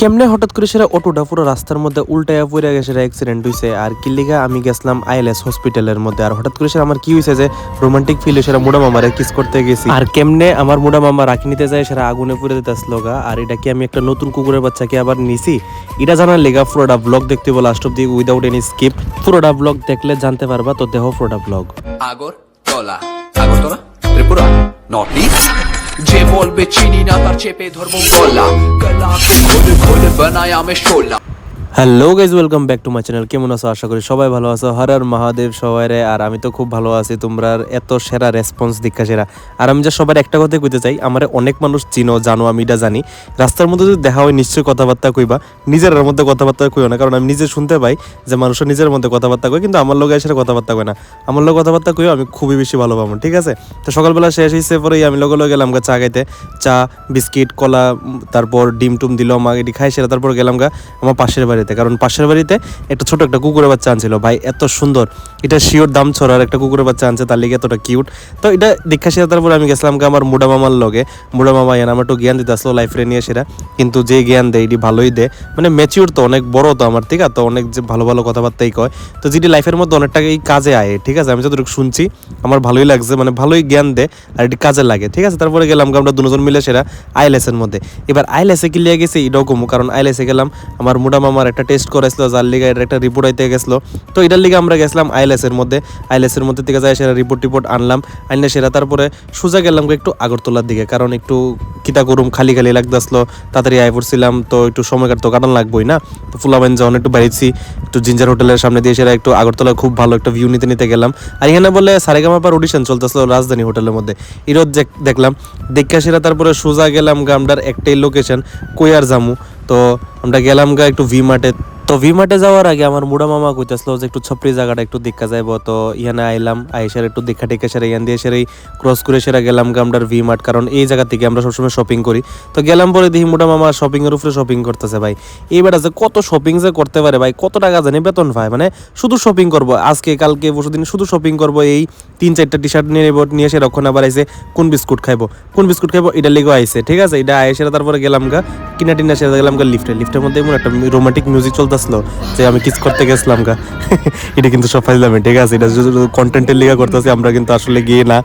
কেমনে হঠাৎ করে সেটা অটোটা পুরো রাস্তার মধ্যে উল্টায়া পড়ে গেছে সেটা অ্যাক্সিডেন্ট হয়েছে আর কিল্লিগা আমি গেছিলাম আইএলএস হসপিটালের মধ্যে। আর হঠাৎ করে সেটা আমার কি হয়েছে যে রোমান্টিক ফিল সেটা মুডা মামারে কিস করতে গেছি। আর কেমনে আমার মুডা মামা রাখি নিতে যায় সেটা আগুনে পুড়ে দিতে আসলো গা আর এটা কি আমি একটা নতুন কুকুরের বাচ্চাকে আবার নিছি? এটা জানার লেগা পুরোটা ব্লগ দেখতে বলে last of the without any skip পুরোটা ব্লগ দেখলে জানতে পারবা, তো দেহ পুরোটা blog Agartala. Agartala? Tripura? North east যে বলবে চিনি না তার চেপে ধরবো গলা গলাকে খোলে খোলে বানায় আমি শোলা hello guys, welcome back to my channel. কেমন আছো? আশা করি সবাই ভালো আছো। হর হর মহাদেব সবাই রে আর আমি তো খুব ভালো আছি। তোমরা এত সেরা রেসপন্স, দীক্ষা সেরা। আর আমি যা সবার একটা কথা কইতে চাই, আমার অনেক মানুষ চিনো, জানো, আমি এটা জানি। রাস্তার মধ্যে যদি দেখা হয়, নিশ্চয়ই কথাবার্তা কইবা। নিজের মধ্যে কথাবার্তা কইও না, কারণ আমি নিজে শুনতে পাই যে মানুষের নিজের মধ্যে কথাবার্তা কয়, কিন্তু আমার লোক এসে কথাবার্তা কয় না। আমার লোক কথাবার্তা কইও, আমি খুবই বেশি ভালো পাবো ঠিক আছে? তো সকালবেলা শেষ হয়েছে পরেই আমি লগে গেলাম গা চা খাইতে। চা, বিস্কিট, কলা তারপর ডিম টুম দিল আমাকে এটি খাই সেটা তারপর গেলাম গা আমার পাশের বাড়িতে। কারণ পাশের বাড়িতে একটা ছোট একটা কুকুরের বাচ্চা আনছিল। ভাই, এত সুন্দর। এটা শিওর দাম ছড়ার একটা কুকুরের বাচ্চা আনছে, তার লিগে এতটা কিউট তো এটা দীক্ষা সেরা তারপর আমি গেছিলাম গা আমার মুডা মামার লগে। মুডা মামা এন আমার একটু জ্ঞান দিতে আসলো লাইফে নিয়ে সেরা। কিন্তু যে জ্ঞান দেয়, এটি ভালোই দেয়। মানে ম্যাচিউর তো, অনেক বড় তো আমার ঠিক আছে তো অনেক যে ভালো ভালো কথাবার্তাই কয়। তো যেটি লাইফের মধ্যে অনেকটা এই কাজে আয়, ঠিক আছে? আমি যতটুকু শুনছি, আমার ভালোই লাগছে মানে ভালোই জ্ঞান দেয় আর এটি কাজে লাগে, ঠিক আছে? তারপরে গেলাম আমরা দুজন মিলে সেরা আইএলএস এর মধ্যে। এবার আইএলএস এ কি লিয়ে গেছি, এটাও কমু। কারণ আইএলএস এ গেলাম, আমার মুডা মামার একটা টেস্ট করেছিল যার লিগে এটার একটা রিপোর্ট আইতে গেছিল। তো এটার লিগে আমরা গেছিলাম আইএলএস এর মধ্যে। আইএলএস এর মধ্যে থেকে যাই, সেরা রিপোর্ট টিপোর্ট আনলাম। আনলে সেরা, তারপরে সোজা গেলাম একটু আগরতলার দিকে, কারণ একটু কিতা করুম খালি খালি লাগতেছিল তাড়াতাড়ি আয় পড়ছিলাম, তো একটু সময় কাটতো কাটান লাগবোই না। তো ফুলাবাইন যখন একটু বাড়িছি একটু জিঞ্জার হোটেলের সামনে দিয়ে সেরা একটু আগরতলা খুব ভালো একটা ভিউ নিতে নিতে গেলাম। আর এখানে বলে সারেগামাপার অডিশন চলতেছিল রাজধানী হোটেলের মধ্যে। এরও দেখলাম। দেখা সেরা, তারপরে সোজা গেলাম গা আমরার একটাই লোকেশন কইয়ার জামু। তো আমরা গেলাম গা একটু ভি মার্টে তো ভি মার্টে যাওয়ার আগে আমার মুড়া মামা কইতেছিল যে একটু ছপরি জায়গাটা একটু দেখা যাইব। তো ইয়ানে আইলাম, আইসার একটু দেখা টেকা সেরে ইয়ান দিয়ে সেরে ক্রস করে সেরা গেলাম গা আমরার ভি মার্ট কারণ এই জায়গা থেকে আমরা সবসময় শপিং করি। তো গেলাম পরে দেখি মুড়া মামা শপিং এর উপরে শপিং করতেছে ভাই। এইবার যে কত শপিং যে করতে পারে ভাই, কত টাকা জানি বেতন পায় মানে শুধু শপিং করব, আজকে, কালকে পরশুদিন শুধু শপিং করব, এই তিন চারটা টি শার্ট নিয়ে নেব, নিয়ে এসে রক্ষণ আবার আইসে কোন বিস্কুট খাইবো, কোন বিস্কুট খাইবো, এটা লেগেও আইসে ঠিক আছে? এটা আইসে তারপরে গেলাম গা কিনা টিনা সেরে গেলাম গা লিফটে লিফটের মধ্যে একটা রোমান্টিক মিউজিক চলতেছিল যে আমি কিস করতে গেছিলাম গা। এটা কিন্তু সব ফাইজলামে, ঠিক আছে? এটা শুধু কন্টেন্টের লিগা করতেছি, আমরা কিন্তু আসলে গিয়ে না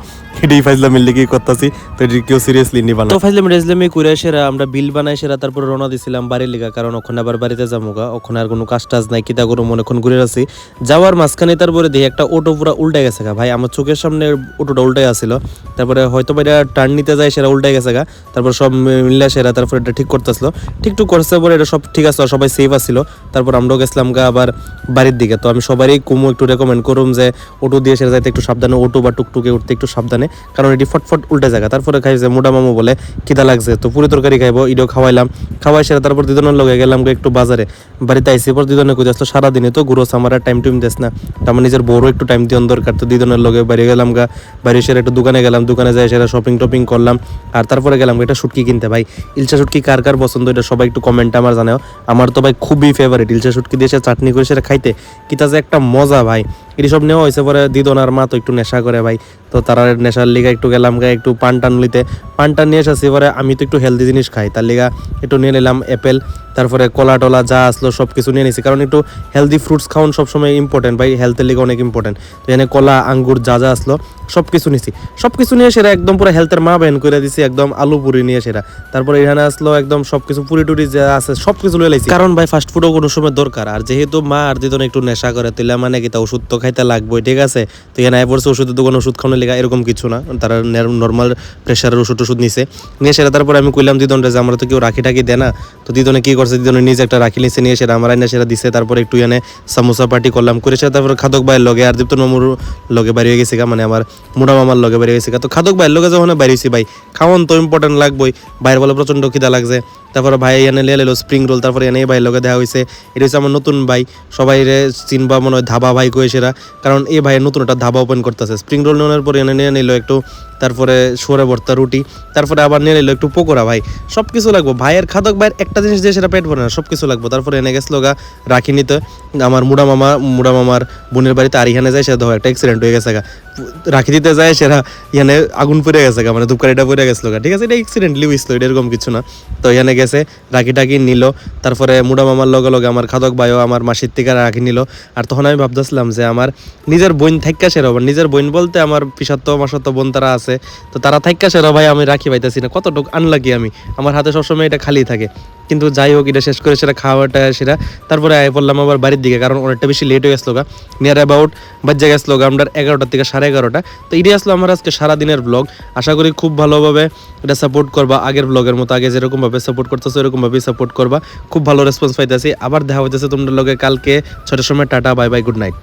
এটাই ফাইজলামের লিগেই করতেছি। তো এটা কেউ সিরিয়াসলি নিবা না। তো ফাইজলামি, রেজলামি করে সেরা, আমরা বিল বানাই সেরা, তারপর রওনা দিছিলাম বাড়ির লিগা, কারণ ওখানে আবার বাড়িতে যাব গা। ওখানে আর কোনো কাজ টাজ নাই, কিতা করো মনেক্ষণ ঘুরে আছি যাওয়ার মাঝখানে তারপরে দেখি একটা অটো পুরো উল্টে গেছে গা। ভাই, আমার চোখের সামনে অটোটা উল্টে আসছিল তারপরে হয়তো বা এটা টার্ন নিতে যায় সেটা উল্টে গেছে গা। তারপর সব মিলে সেরা, তারপর এটা ঠিক করতেছিল ঠিক টুক করছে পরে এটা সব ঠিক আছে সবাই সেফ আসছিল তারপর আমরাও গেছিলাম গা আবার বাড়ির দিকে। তো আমি সবারই কুমু একটু রেকমেন্ড করুম যে অটো দিয়ে সেটা যাইতে একটু সাবধানে, অটো বা টুকটুকে উঠতে একটু সাবধানে, কারণ এটি ফটফট উল্টে জায়গা। তারপরে খাইছে মোটা মামু বলে, খিদা লাগছে। তো পুরি তরকারি খাইবো ইডো খাওয়াইলাম। খাওয়াই সেরা তারপর দুজনের লগে গেলাম একটু বাজারে। বাড়িতে আইসি পর দুজনে কই আসলো, সারাদিনে তো ঘুরোস আমার টাইম টুইম দেস না। আমার নিজের বড় একটু টাইম দিন দরকার। তো দুজনের লগে বাইরে গেলাম গা বাইরে সেরা একটু দোকানে গেলাম, দোকানে যাই সেরা শপিং টপিং করলাম। আর তারপরে গেলাম এটা শুটকি কিনতে। ভাই, ইলচা শুটকি কার কার পছন্দ, এটা সবাই একটু কমেন্ট আমার জানাও। আমার তো ভাই খুবই ফেভারিট ইলচা শুটকি দিয়ে চাটনি করে সেটা খাইতে। কিতা যে একটা মজা ভাই। এটি সব নেওয়া হয়েছে পরে দিদনার মা তো একটু নেশা করে ভাই। তো তারা নেশার লিগা একটু গেলাম গা, একটু পান টান লিতে পান টান নিয়ে এসেছি, পরে আমি তো একটু হেলদি জিনিস খাই, তার লিগা একটু নিয়ে নিলাম অ্যাপেল তারপরে কলা টলা যা আসলো সব কিছু নিয়ে নিছি, কারণ একটু হেলদি ফ্রুটস খাওয়ান সবসময় ইম্পর্টেন্ট ভাই হেলথের লিগে অনেক ইম্পর্টেন্ট তো এখানে কলা, আঙ্গুর যা যা আসলো সব কিছু নিছি। সব কিছু নিয়ে সেরা একদম পুরো হেলথের মা বেন করে দিছি, একদম আলু পুরি নিয়ে সেরা। তারপরে এখানে আসলো একদম সব কিছু পুরি টুরি যা আছে সব কিছু লয়ে লাইছি। কারণ ভাই ফাস্ট ফুডও কোনো সময় দরকার, আর যেহেতু মা আর দিদন একটু নেশা করে তুইলা মানে কি তা ওষুধ তো খাইতে লাগবে ঠিক আছে? তো এখানে পড়ছে ওষুধের দোকান ওষুধ খাওয়ানো লেগা এরকম কিছু না। তারা নর্মাল প্রেশারের ওষুধ টষুধ নিছে। নিয়ে সেটা তারপরে আমি কইলাম দিদন রে যে আমরা তো কেউ রাখি টাকি দেয় না। তো দিদনে কি করছে? দিদনে নিজে একটা রাখি নিছে, নিয়ে সেটা আমার আইনা সেটা দিছে। তারপরে একটু এনে সামোসা পার্টি করলাম। করে সেটা তারপরে খাদক ভাইয়ের লগে, আর দীপ্ত মামুর লগে বাড়ি হয়ে গেছে মানে আমার মোটা মামার লগে বাড়ি গেছে গা। তো খাদক ভাইয়ের লগে যখন হয়েছি ভাই, খাওয়ান তো ইম্পর্টেন্ট লাগবেই। ভাইয়ের বলে প্রচণ্ড খিদা লাগছে। তারপরে ভাই এনে লিয়ে এলো স্প্রিং রোল তারপরে এনে ভাই লোকে দেখা হয়েছে এটা হচ্ছে আমার নতুন ভাই, সবাই রে চিনবা মনে হয় ধাবা ভাই কয়ে সেরা। কারণ এই ভাইয়ের নতুন একটা ধাবা ওপেন করতেছে। স্প্রিং রোল নেওয়ার পরে এনে নিয়ে নিল একটু তারপরে সরে ভর্তা, রুটি, তারপরে আবার নিয়ে নিলো একটু পকোড়া ভাই। সব কিছু লাগবো। ভাইয়ের খাদক ভাইয়ের একটা জিনিস দিয়ে সেটা পেট ভরে না সব কিছু লাগবো। তারপরে এনে গেছিল গা, রাখি নিতে। আমার মুড়া মামা, মুড়া মামার বোনের বাড়িতে আর ইহানে যায় সে ধর একটা অ্যাক্সিডেন্ট হয়ে গেছে গা। রাখি দিতে যায়, সেরা ইহানে আগুন পড়ে গেছে গা মানে ধূপকারিটা পড়ে গেছিল গা। ঠিক আছে, এটা অ্যাক্সিডেন্টলি হয়েছিল এটা এরকম কিছু না। তো এখানে গেছে, রাখি টাকি নিল। তারপরে মুড়া মামার লগে লগে আমার খাদক ভাইও আমার মাসির থেকে রাখি নিল। আর তখন আমি ভাবতেছিলাম যে আমার নিজের বোন থাইকা সেরা নিজের বোন বলতে আমার পিসাত্ত, মাসাত্ত বোন তারা আছে। তো তারা থাইকা সেরা ভাই আমি রাখি পাইতেছি না। কতটুকু আনলাকি আমি। আমার হাতে সবসময় এটা খালি থাকে। কিন্তু যাই হোক, এটা শেষ করে সেটা খাওয়াটা সেটা তারপরে আয় পড়লাম আবার বাড়ির দিকে, কারণ অনেকটা বেশি লেট হয়ে গেছিল নিয়ার অ্যাবাউট বাজ্যা গেছিল গা, আমরা এগারোটার থেকে সাড়ে এগারোটা। তো এটাই আসলো আমার আজকে সারাদিনের ব্লগ আশা করি খুব ভালোভাবে এটা সাপোর্ট করবা। আগের ব্লগের মতো আগে যেরকমভাবে সাপোর্ট করতেছো এরকমভাবেই সাপোর্ট করবা। খুব ভালো রেসপন্স পাইতেছি। আবার দেখা হইতেছে তোমাদের লগে কালকে। ছটার সময় tata bye bye good night